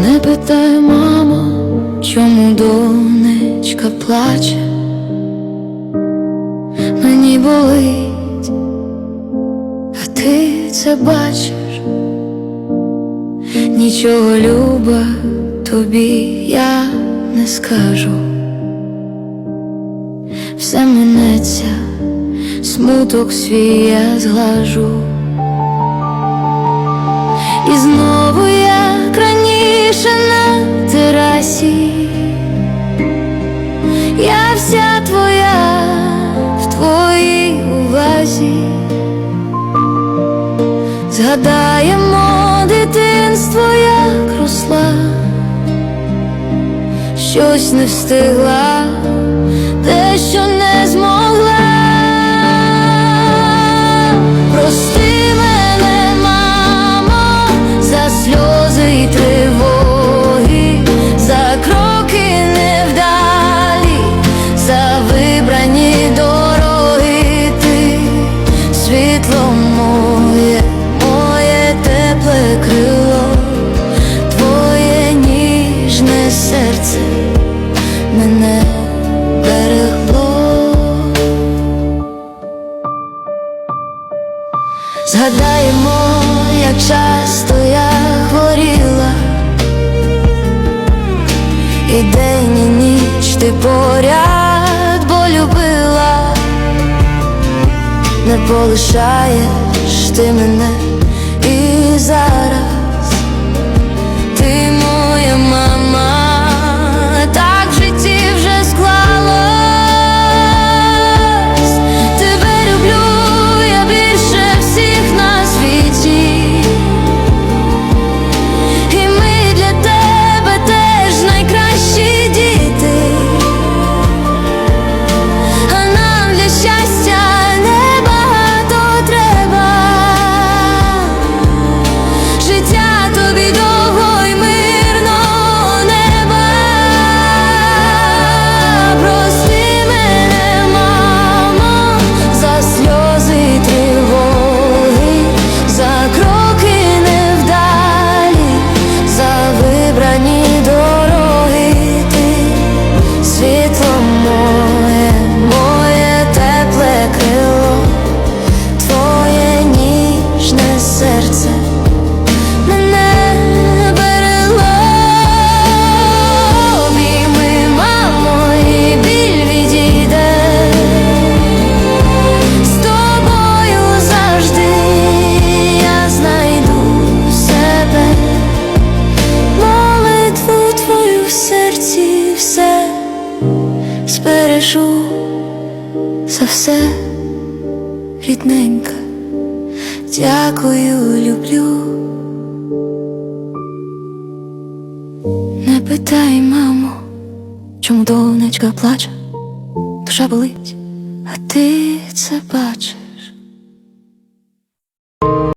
Не питай, мамо, чому донечка плаче, мені болить, а ти це бачиш, нічого люба тобі я не скажу, все минеться, смуток свій я зглажу. І знову згадаємо дитинство, як росла, щось не встигла, дещо не змогла. Прости Згадаємо, як часто я хворіла, і день і ніч ти поряд, бо любила, не полишаєш ти мене і зараз збережу за все рідненька. Дякую, люблю. Не питай, мамо, чому донечка плаче, душа болить, а ти це бачиш.